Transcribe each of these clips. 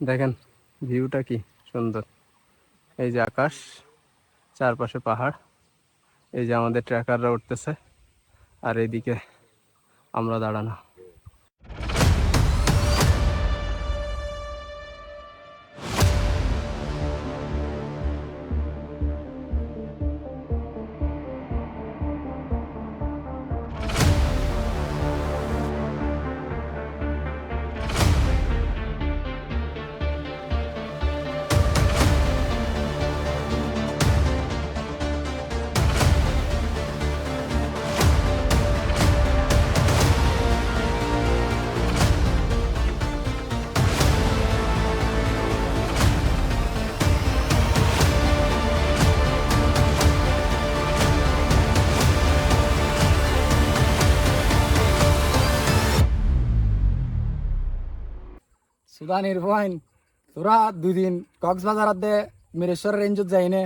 দেখেন, ভিউটা কি সুন্দর। এই যে আকাশ, চারপাশে পাহাড়, এই যে আমাদের ট্র্যাকাররা উঠতেছে, আর এইদিকে আমরা দাঁড়ানো। সুদান ইরফাইন তোরা দুদিন কক্সবাজার দে মিরেশ্বর রেঞ্জত যাইনে।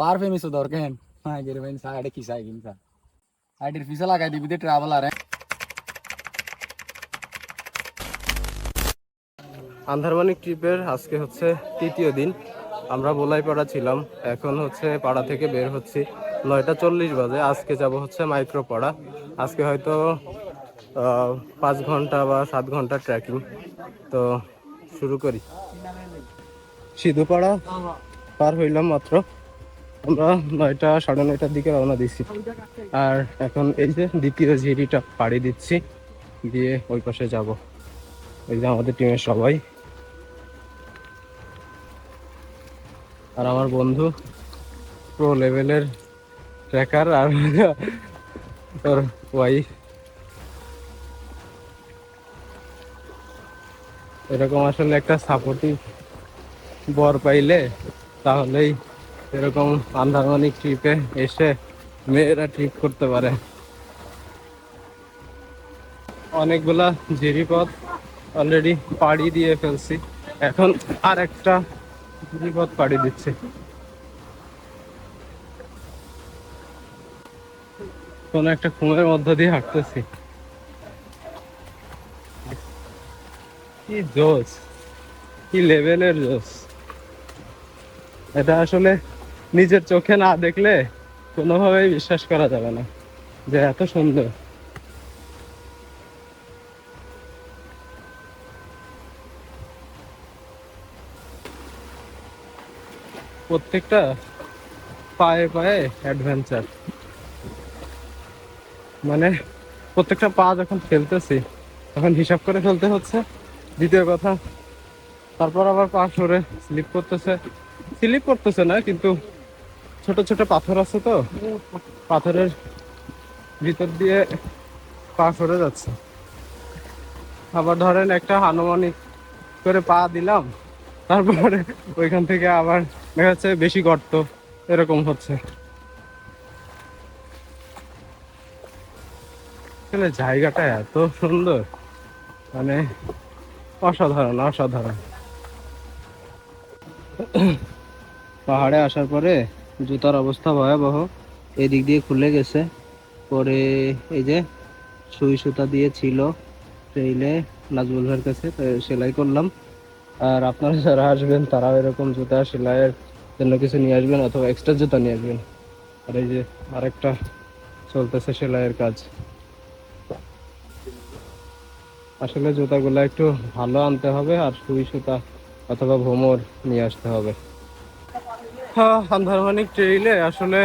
পার ফেমি সুদর কেন? হ্যাঁ গিরবেন সাইডে কি সাই ফিসে লাগাই দিবি দে ট্রাভেলার আন্ধারমানিক ট্রিপের আজকে হচ্ছে তৃতীয় দিন। আমরা বোলাই পাড়া ছিলাম। এখন হচ্ছে পাড়া থেকে বের হচ্ছি। নয়টা চল্লিশ বাজে। আজকে যাব হচ্ছে মাইক্রো পাড়া আজকে হয়তো পাঁচ ঘণ্টা বা সাত ঘণ্টা ট্রেকিং তো শুরু করি। সিধুপাড়া পার হইলাম মাত্র। আমরা নয়টা, সাড়ে নয়টার দিকে রওনা দিচ্ছি আর এখন এই যে দ্বিতীয় ঝিরিটা পাড়ি দিচ্ছি, দিয়ে ওই পাশে যাব। এই যে আমাদের টিমের সবাই। আর আমার বন্ধু প্রো লেভেলের ট্র্যাকার আর তোর ওয়াইফ এরকম আসলে একটা সাপোর্টিভ বর পাইলে তাহলেই এরকম আন্দারমানিক ট্রিপে এসে মেয়েরা ট্রিপ করতে পারে। অনেকগুলা জিরিপথ অলরেডি পাড়ি দিয়ে ফেলছি। এখন আর একটা জিরিপথ পাড়ি দিচ্ছে। কোনো একটা খুমের মধ্য দিয়ে হাঁটতেছি। কি জোস কি লেভেলের জোস এটা আসলে নিজের চোখে না দেখলে কোনোভাবেই বিশ্বাস করা যাবে না যে এত সুন্দর। প্রত্যেকটা পায়ে পায়ে অ্যাডভেঞ্চার মানে প্রত্যেকটা পা যখন ফেলতেছি, তখন হিসাব করে ফেলতে হচ্ছে দ্বিতীয় কথা, তারপর আবার পা সরে স্লিপ করতেছে। স্লিপ করতেছে না, কিন্তু ছোট ছোট পাথর আছে তো, পাথরের ভিতর দিয়ে পা সরে যাচ্ছে। আবার ধরেন একটা আনুমানিক করে পা দিলাম, তারপরে ওইখান থেকে আবার দেখা যাচ্ছে বেশি গর্ত, এরকম হচ্ছে। জায়গাটা এত সুন্দর মানে অসাধারণ অসাধারণ। পাহাড়ে আসার পরে জুতার অবস্থা ভয়াবহ। এদিক দিয়ে খুলে গেছে। পরে এই যে সুই সুতা দিয়ে ছিল ট্রেইলে নাজমুল ভাইয়ের কাছে সেলাই করলাম। আর আপনারা যারা আসবেন, তারাও এরকম জুতা সেলাইয়ের জন্য কিছু নিয়ে আসবেন অথবা এক্সট্রা জুতা নিয়ে আসবেন। আর এই যে আরেকটা চলতেছে সেলাইয়ের কাজ। আসলে জুতাগুলো একটু ভালো আনতে হবে আর সুই সুতা অথবা ভোমর নিয়ে আসতে হবে। আন্ধারমানিক ট্রেইলে আসলে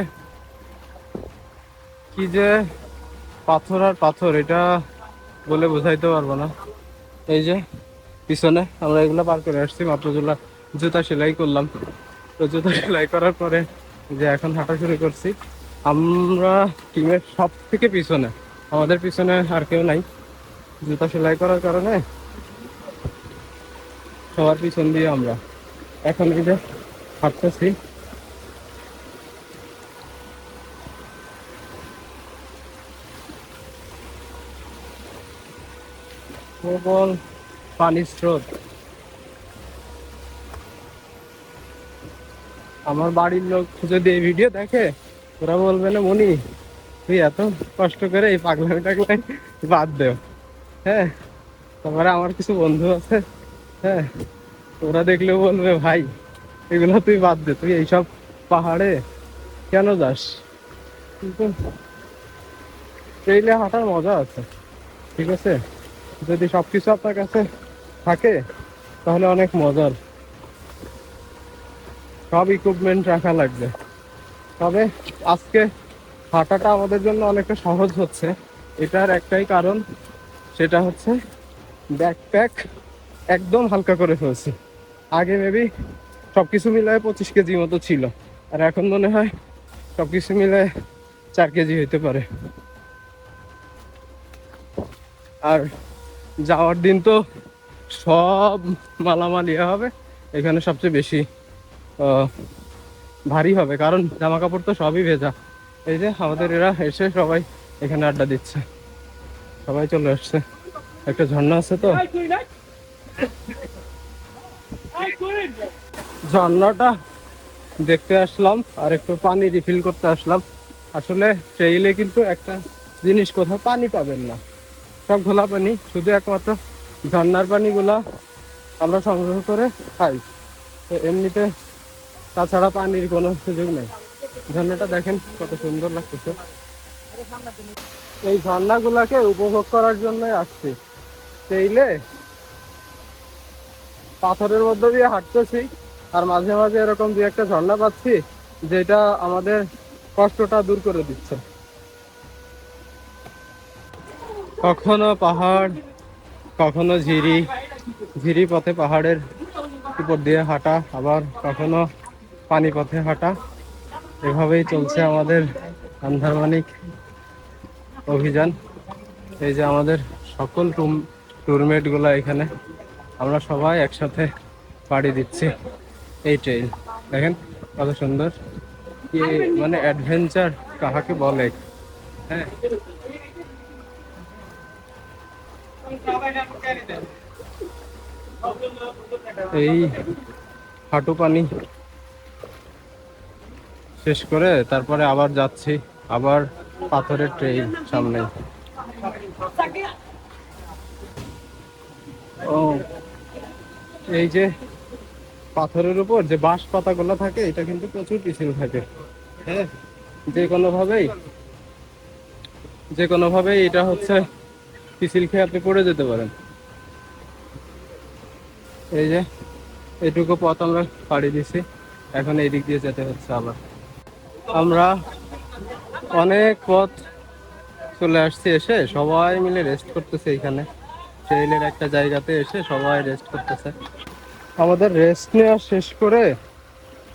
কি যে পাথর আর পাথর, এটা বলে বোঝাইতে পারব না। এই যে, পিছনে আমরা এগুলো পার করে আসছি, মাত্র জুতা সেলাই করলাম। তো জুতা সেলাই করার পরে যে এখন হাঁটা শুরু করছি, আমরা টিমের সব থেকে পিছনে, আমাদের পিছনে আর কেউ নাই। জুতা সেলাই করার কারণে সবার পিছন দিয়ে আমরা এখন যে হাঁটতেছি। প্রবল পানির স্রোত। আমার বাড়ির লোক যদি এই ভিডিও দেখে, ওরা বলবে না মনি তুই এত কষ্ট করে এই পাগলামি টাগলাই বাদ দেও হ্যাঁ তারপরে আমার কিছু বন্ধু আছে হ্যাঁ ওরা দেখলে বলবে, ভাই, এগুলো তুই বাদ দে, তুই এইসব পাহাড়ে কেন যাস? কিন্তু ট্রেইলে হাঁটার মজা আছে, ঠিক আছে? যদি সব কিছু আপনার কাছে থাকে, তাহলে অনেক মজার। সব ইকুইপমেন্ট রাখা লাগবে। তবে আজকে হাঁটাটা আমাদের জন্য অনেকটা সহজ হচ্ছে। এটার একটাই কারণ সেটা হচ্ছে ব্যাকপ্যাক একদম হালকা করে ফেলছি। আগে মেবি সব কিছু মিলায় পঁচিশ কেজি মতো ছিল। আর এখন মনে হয় সব কিছু মিলায় চার কেজি হইতে পারে। আর যাওয়ার দিন তো সব মালামাল ইয়ে হবে। এখানে সবচেয়ে বেশি ভারী হবে। কারণ জামা কাপড় তো সবই ভেজা। এই যে আমাদের এরা এসে সবাই এখানে আড্ডা দিচ্ছে। সবাই চলে আসছে। একটা ঝর্ণা আছে তো? ঝর্ণাটা দেখতে আসলাম আর একটু পানি রিফিল করতে আসলাম। আসলে ট্রেইলে কিন্তু একটা জিনিস কোথাও পানি পাবেন না। সব ঘোলা পানি, শুধু একমাত্র ঝর্ণার পানিগুলা আমরা সংগ্রহ করে খাই। তো এমনিতে তাছাড়া পানির কোনো সুযোগ নেই। ঝর্ণাটা দেখেন কত সুন্দর লাগতেছে। এই ঝর্ণাগুলাকে উপভোগ করার জন্যই আসছি। ট্রেইলে পাথরের মধ্যে দিয়ে হাঁটতেছি, আর মাঝে মাঝে এরকম দুই একটা ঝর্ণা পাচ্ছি, যেটা আমাদের কষ্টটা দূর করে দিচ্ছে। কখনো পাহাড়, কখনো ঝিরি ঝিরি পথে পাহাড়ের উপর দিয়ে হাঁটা, আবার কখনো পানি পথে হাঁটা। এভাবেই চলছে আমাদের আন্ধারমানিক অভিযান। এই যে আমাদের সকল টুম টুরমেটগুলা এখানে। আমরা সবাই একসাথে পাড়ি দিচ্ছি। এই ট্রেন দেখেন, কত সুন্দর। মানে অ্যাডভেঞ্চার কাহাকে বলে? হ্যাঁ। এই হাঁটু পানি শেষ করে তারপরে আবার যাচ্ছি। আবার পাথরের ট্রেন সামনে। ও, এই যে পাথরের উপর যে বাঁশ পাতাগুলো থাকে, এটা কিন্তু প্রচুর পিছিল থাকে। হ্যাঁ যে কোনো ভাবেই যে কোনো ভাবেই এটা হচ্ছে পিছিল খেয়ে আপনি পড়ে যেতে পারেন। এই যে, এটুকু পথ আমরা পাড়ি দিছি এখন এই দিক দিয়ে যেতে হচ্ছে আবার। আমরা অনেক পথ চলে আসছি এসে, সবাই মিলে রেস্ট করতেছে এখানে। ট্রেইলের একটা জায়গাতে এসে সবাই রেস্ট করতেছে। আমাদের রেস্ট নেওয়া শেষ করে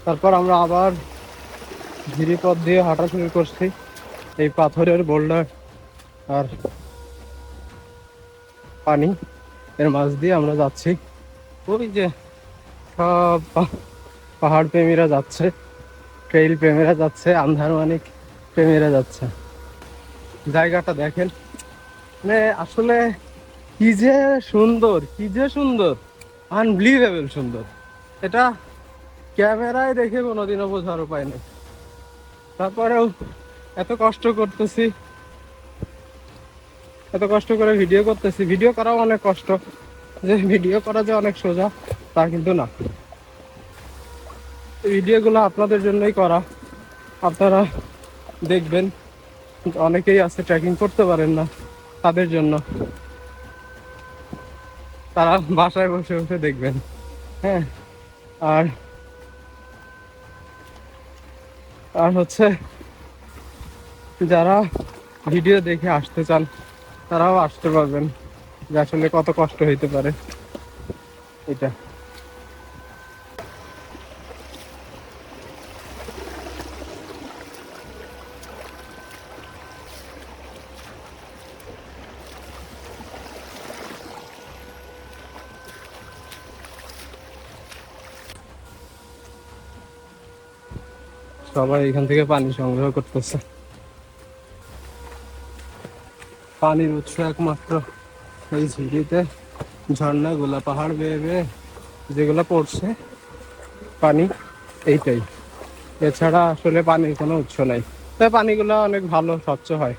তারপর আমরা আবার ঝিরিপথ দিয়ে হাঁটা শুরু করছি। এই পাথরের বোল্ডার আর পানি এর মাঝ দিয়ে আমরা যাচ্ছি। ওই যে সব পাহাড় প্রেমীরা যাচ্ছে ট্রেইল প্রেমীরা যাচ্ছে আন্ধারমানিক প্রেমীরা যাচ্ছে। জায়গাটা দেখেন। মানে আসলে কি যে সুন্দর, কি যে সুন্দর আনবিলিভেবল সুন্দর। এটা ক্যামেরায় দেখে কোনোদিনও বোঝার উপায় নেই। তারপরেও এত কষ্ট করতেছি, এত কষ্ট করে ভিডিও করতেছি। ভিডিও করাও অনেক কষ্ট। যে ভিডিও করা যে অনেক সোজা, তা কিন্তু না। ভিডিওগুলো আপনাদের জন্যই করা। আপনারা দেখবেন। অনেকেই আছে ট্রেকিং করতে পারেন না তাদের জন্য। তারা বাসায় বসে বসে দেখবেন। হ্যাঁ আর আর হচ্ছে যারা ভিডিও দেখে আসতে চান, তারাও আসতে পারবেন। যে আসলে কত কষ্ট হইতে পারে। এটা। সবাই এখান থেকে পানি সংগ্রহ করতেছে। পানির উৎস একমাত্র এই ঝিড়িতে ঝর্ণা, গোলা পাহাড় বেয়ে বেয়ে যেগুলো পড়ছে, পানি এইটাই। এছাড়া আসলে পানির কোনো উৎস নাই। তাই পানিগুলো অনেক ভালো, স্বচ্ছ হয়।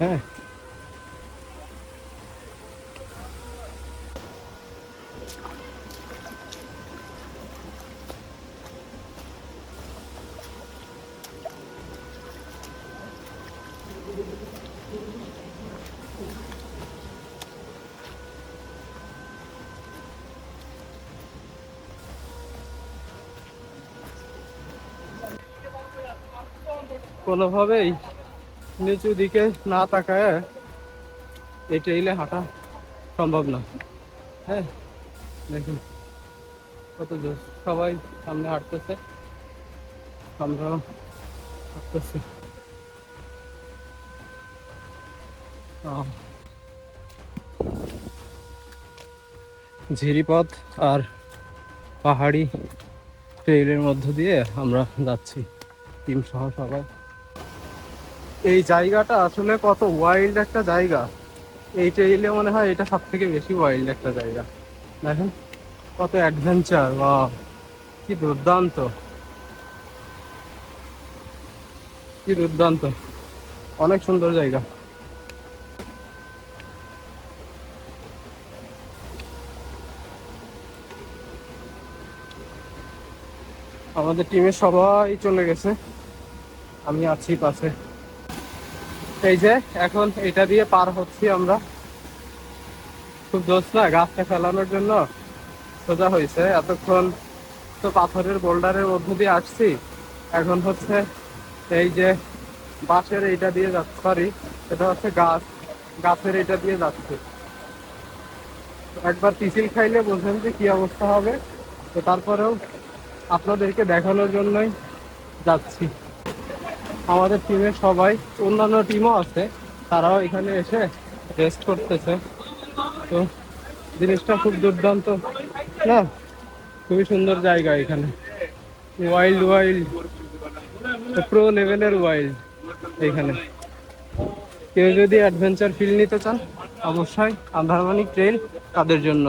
হ্যাঁ? কোনোভাবেই নিচু দিকে না তাকায় এই ট্রেইলে হাঁটা সম্ভব না। হ্যাঁ দেখুন কত জোর সবাই সামনে হাঁটতেছে, আমরাও হাঁটতেছি। ঝিরিপথ আর পাহাড়ি ট্রেইলের মধ্য দিয়ে আমরা যাচ্ছি। টিম সহ সবাই। এই জায়গাটা আসলে কত ওয়াইল্ড একটা জায়গা। এই ট্রেইলে মনে হয় এটা সব থেকে বেশি ওয়াইল্ড একটা জায়গা। দেখেন, কত অ্যাডভেঞ্চার বা কি দুর্দান্ত। কি দুর্দান্ত। অনেক সুন্দর জায়গা। আমাদের টিমের সবাই চলে গেছে। আমি আছি পাশে। এই যে, এখন এটা দিয়ে পার হচ্ছি আমরা। খুব দোষ না, গাছটা ফেলানোর জন্য সোজা হয়েছে। এতক্ষণ তো পাথরের বোল্ডারের মধ্য দিয়ে আসছি। এখন হচ্ছে এই যে বাঁশের এইটা দিয়ে যাচ্ছে সরি এটা হচ্ছে গাছ, গাছের এটা দিয়ে যাচ্ছে। একবার পিছিল খাইলে বোঝেন যে কি অবস্থা হবে। তো তারপরেও আপনাদেরকে দেখানোর জন্যই যাচ্ছি। আমাদের টিমের সবাই, অন্যান্য টিমও আছে, তারাও এখানে এসে রেস্ট করতেছে। তো জিনিসটা খুব দুর্দান্ত। না, খুবই সুন্দর জায়গা এখানে। ওয়াইল্ড ওয়াইল্ড প্রো লেভেলের ওয়াইল্ড এখানে। কেউ যদি অ্যাডভেঞ্চার ফিল নিতে চান, অবশ্যই আন্ধারমানিক ট্রেন তাদের জন্য।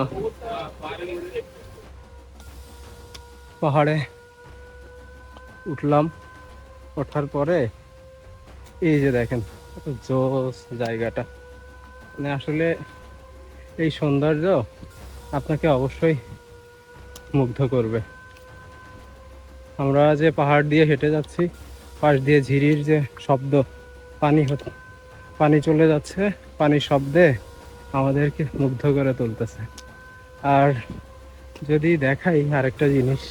পাহাড়ে উঠলাম। ওঠার পরে, এই যে দেখেন জোস জায়গাটা। মানে আসলে এই সৌন্দর্য আপনাকে অবশ্যই মুগ্ধ করবে। আমরা যে পাহাড় দিয়ে হেঁটে যাচ্ছি, পাশ দিয়ে ঝিরির যে শব্দ, পানি পানি চলে যাচ্ছে, পানির শব্দে আমাদেরকে মুগ্ধ করে তুলতেছে। আর যদি দেখাই আরেকটা জিনিস,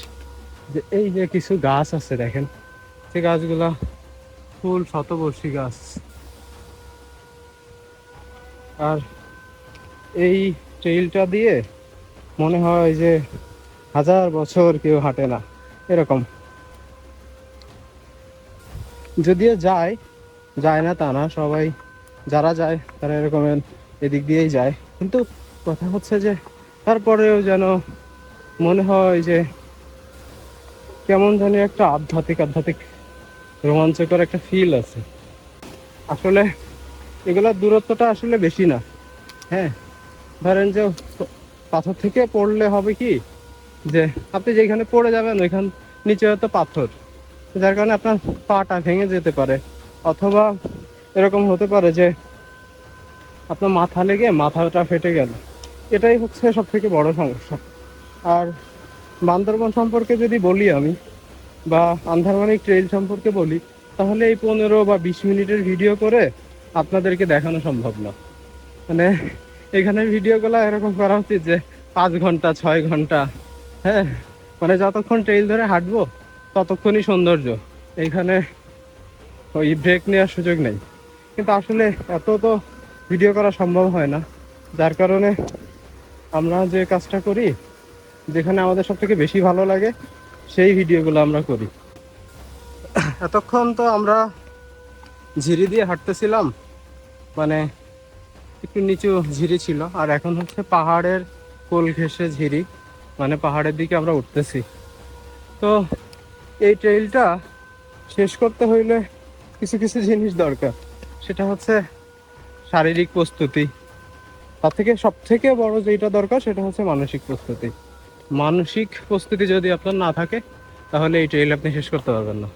যে এই যে কিছু গাছ আছে দেখেন যে গাছগুলা ফুল শতবর্ষী গাছ। আর এই ট্রেইলটা দিয়ে মনে হয় যে হাজার বছর কেউ হাঁটে না, এরকম। যদিও যায় যায় না তা না, সবাই যারা যায় তারা এরকম এদিক দিয়েই যায়। কিন্তু কথা হচ্ছে যে তারপরেও যেন মনে হয় যে কেমন জানি একটা আধ্যাত্মিক আধ্যাত্মিক রোমাঞ্চকর একটা ফিল আছে। আসলে এগুলোর দূরত্বটা আসলে বেশি না। হ্যাঁ ধরেন যে পাথর থেকে পড়লে হবে কি যে আপনি যেখানে পড়ে যাবেন ওইখান নিচে হয়তো পাথর, যার কারণে আপনার পাটা ভেঙে যেতে পারে। অথবা এরকম হতে পারে যে আপনার মাথা লেগে মাথাটা ফেটে গেল। এটাই হচ্ছে সব থেকে বড় সমস্যা। আর বান্দরবন সম্পর্কে যদি বলি আমি বা আন্ধারমানিক ট্রেল সম্পর্কে বলি, তাহলে এই পনেরো বা বিশ মিনিটের ভিডিও করে আপনাদেরকে দেখানো সম্ভব না। মানে এখানে ভিডিওগুলো এরকম করা উচিত যে পাঁচ ঘণ্টা, ছয় ঘণ্টা হ্যাঁ? মানে যতক্ষণ ট্রেইল ধরে হাঁটবো, ততক্ষণই সৌন্দর্য। এইখানে ওই ব্রেক নেওয়ার সুযোগ নেই। কিন্তু আসলে এত তো ভিডিও করা সম্ভব হয় না। যার কারণে আমরা যে কাজটা করি, যেখানে আমাদের সব থেকে বেশি ভালো লাগে সেই ভিডিওগুলো আমরা করি। এতক্ষণ তো আমরা ঝিরি দিয়ে হাঁটতেছিলাম। মানে একটু নিচু ঝিরি ছিল। আর এখন হচ্ছে পাহাড়ের কোল ঘেঁষে ঝিরি। মানে পাহাড়ের দিকে আমরা উঠতেছি। তো এই ট্রেইলটা শেষ করতে হইলে কিছু কিছু জিনিস দরকার। সেটা হচ্ছে শারীরিক প্রস্তুতি। তার থেকে সব থেকে বড় যেটা দরকার, সেটা হচ্ছে মানসিক প্রস্তুতি। মানসিক প্রস্তুতি যদি আপনার না থাকে, তাহলে এই ট্রেইল আপনি শেষ করতে পারবেন না।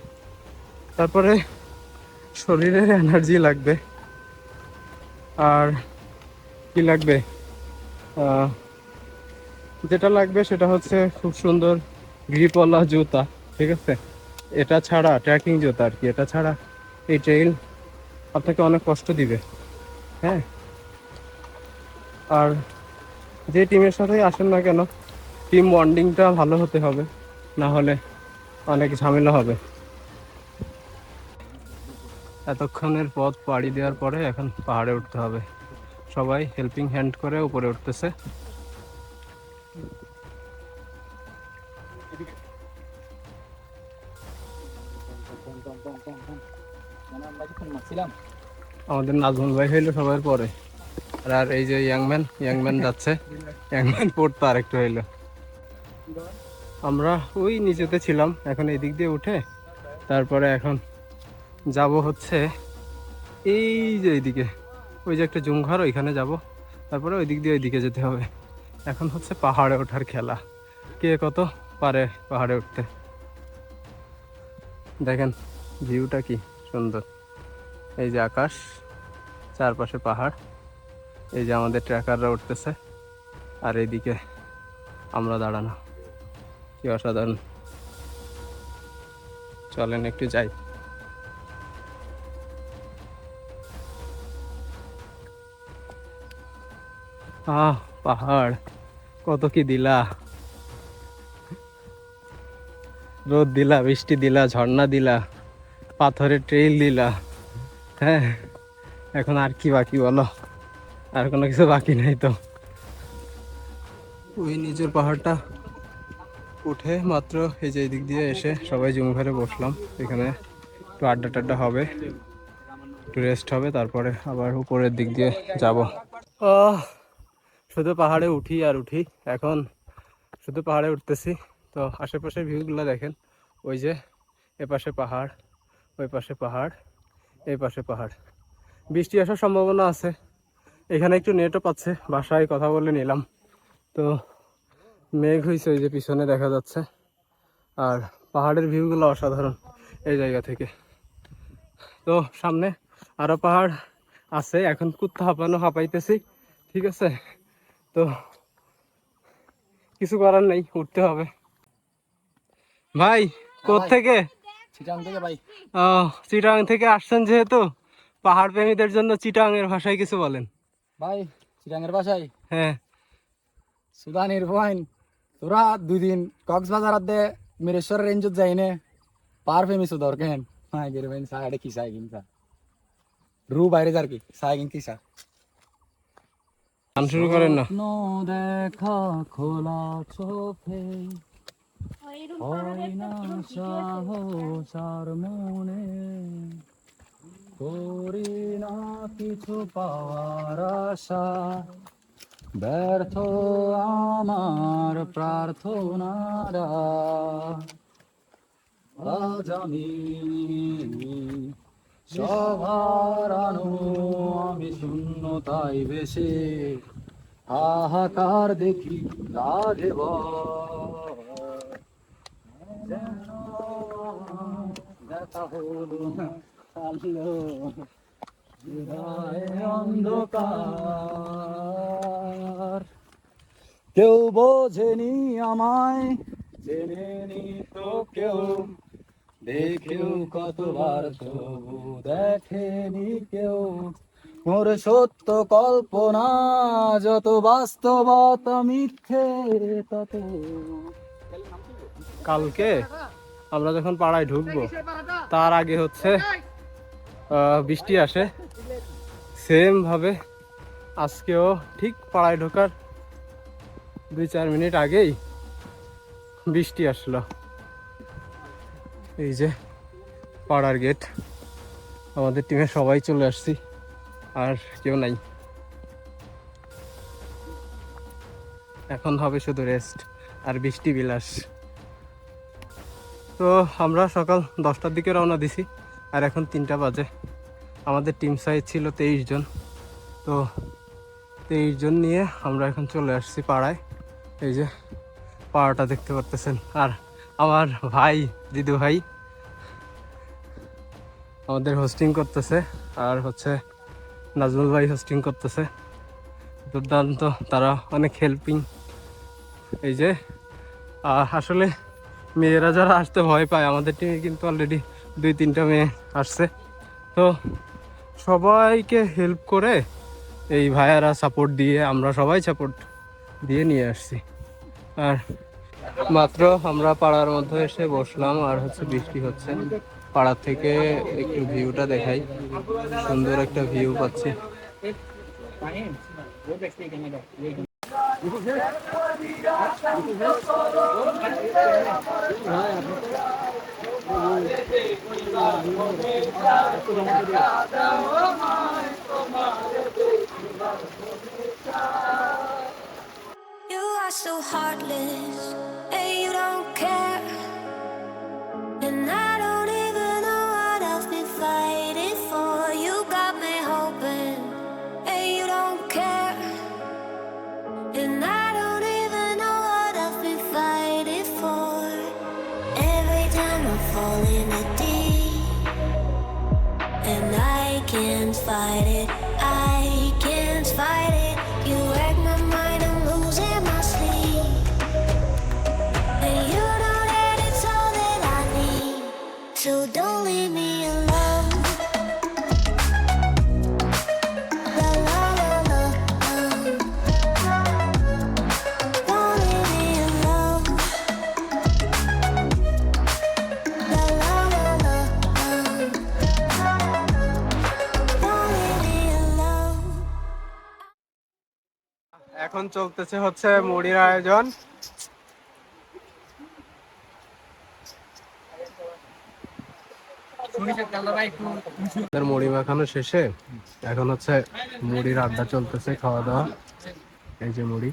তারপরে শরীরের এনার্জি লাগবে। আর কি লাগবে? যেটা লাগবে সেটা হচ্ছে খুব সুন্দর গ্রিপওয়ালা জুতা, ঠিক আছে? এটা ছাড়া ট্রেকিং জুতা আর কি, এটা ছাড়া এই ট্রেইল আপনাকে অনেক কষ্ট দিবে হ্যাঁ? আর যে টিমের সাথেই আসেন না কেন টিম বন্ডিংটা ভালো হতে হবে না হলে অনেক ঝামেলা হবে। এতক্ষণের পথ পাড়ি দেওয়ার পরে এখন পাহাড়ে উঠতে হবে। সবাই হেল্পিং হ্যান্ড করে উপরে উঠতেছে। আমাদের নাজমুল ভাই হইল সবার পরে। আর এই যে ইয়াংম্যান ইয়াংম্যান যাচ্ছে। ইয়াংম্যান পড়তো আর একটু হইল। আমরা ওই নিচেতে ছিলাম, এখন এই দিক দিয়ে উঠে তারপরে এখন যাব হচ্ছে এই যে এইদিকে। ওই যে একটা জুমঘর, ওইখানে যাব। তারপরে ওই দিক দিয়ে ওইদিকে যেতে হবে। এখন হচ্ছে পাহাড়ে ওঠার খেলা। কে কত পারে পাহাড়ে উঠতে? দেখেন, ভিউটা কি সুন্দর। এই যে আকাশ, চারপাশে পাহাড়। এই যে আমাদের ট্র্যাকাররা উঠতেছে। আর এইদিকে আমরা দাঁড়ানো। কি অসাধারণ। চলেন একটু যাই। আহ, পাহাড়, কত কি দিলা। রোদ দিলা, বৃষ্টি দিলা, ঝর্ণা দিলা, পাথরের ট্রেইল দিলা। হ্যাঁ এখন আর কি বাকি বলো? আর কোনো কিছু বাকি নাই তো। ওই নিজের পাহাড়টা উঠে মাত্র এই যে দিক দিয়ে এসে সবাই জুম ঘরে বসলাম। এখানে একটু আড্ডা টাড্ডা হবে, একটু রেস্ট হবে, তারপরে আবার উপরের দিক দিয়ে যাব। ও শুধু পাহাড়ে উঠি আর উঠি। এখন শুধু পাহাড়ে উঠতেছি। তো আশেপাশের ভিউগুলো দেখেন। ওই যে এ পাশে পাহাড়, ওই পাশে পাহাড়, এই পাশে পাহাড়। বৃষ্টি আসার সম্ভাবনা আছে। এখানে একটু নেটও পাচ্ছে, বাসায় কথা বলে নিলাম। তো মেঘ হয়েছে ওই যে পিছনে দেখা যাচ্ছে। আর পাহাড়ের ভিউগুলো অসাধারণ এই জায়গা থেকে। তো সামনে আরও পাহাড় আছে এখন কুত্তা হাঁপানো হাঁপাইতেছি ঠিক আছে? তো কিছু করার নেই উঠতে হবে। ভাই থেকে চিটাং থেকে ভাই। ও চিটাং থেকে আসছেন যেহেতু পাহাড় প্রেমীদের জন্য চিটাং এর ভাষায় কিছু বলেন। ভাই চিটাঙের ভাষায়? হ্যাঁ। সুদানির পয়েন্ট তোরা দুই দিন কক্সবাজার দে মিরেশ্বর রেঞ্জত যাইনে পার ফেমিস দরকেন হ্যাঁ গেরে ভাই সাইডে কি সাই কিনসা রু বাইরে যার কি সাই কিন কিসা গান শুরু করেন না। স্বপ্ন দেখা খোলা চোখে। হয় না সাহস আর মনে। করি না কিছু পাওয়ার আশা। ব্যর্থ আমার প্রার্থনারা। আজ আমি সবার আনো, আমি শূন্যতাই বেশে হাহাকার দেখি রাধে দেখা হলো অন্ধকার। কেউ বোঝেনি আমায় জেনেনি তো কেউ। দেখেও কতবার তবু দেখেনি কেউ। মোর সত্য কল্পনা যত বাস্তবতা মিথ্যে তত। কালকে আমরা যখন পাড়ায় ঢুকবো তার আগে হচ্ছে বৃষ্টি আসে। সেম ভাবে আজকেও ঠিক পাড়ায় ঢোকার দুই চার মিনিট আগেই বৃষ্টি আসলো। এই যে পাড়ার গেট আমাদের টিমে সবাই চলে আসছি, আর কেউ নাই। এখন হবে শুধু রেস্ট আর বৃষ্টি বিলাস। তো আমরা সকাল দশটার দিকে রওনা দিছি। আর এখন তিনটা বাজে। আমাদের টিম সাইজ ছিল তেইশ জন। তো তেইশ জন নিয়ে আমরা এখন চলে আসছি পাড়ায়। এই যে পাড়াটা দেখতে পারতেছেন। আর আমার ভাই, দিদু ভাই আমাদের হোস্টিং করতেছে। আর হচ্ছে নাজমুল ভাই হোস্টিং করতেছে। দুর্দান্ত, তারা অনেক হেল্পিং এই যে আসলে মেয়েরা যারা আসতে ভয় পায়, আমাদের টিমে কিন্তু অলরেডি দুই তিনটা মেয়ে আসছে। তো সবাইকে হেল্প করে এই ভাইয়ারা সাপোর্ট দিয়ে আমরা সবাই সাপোর্ট দিয়ে নিয়ে আসছি। আর মাত্র আমরা পাড়ার মধ্যে এসে বসলাম আর হচ্ছে বৃষ্টি হচ্ছে। পাড়ার থেকে একটু ভিউটা দেখাই। সুন্দর একটা ভিউ পাচ্ছি। You are so heartless. so don't leave me alone. এখন চলতেছে হচ্ছে মুড়ির আয়োজন মুড়ি মাখানো শেষে এখন হচ্ছে মুড়ির আড্ডা চলতেছে খাওয়া দাওয়া। এই যে মুড়ি।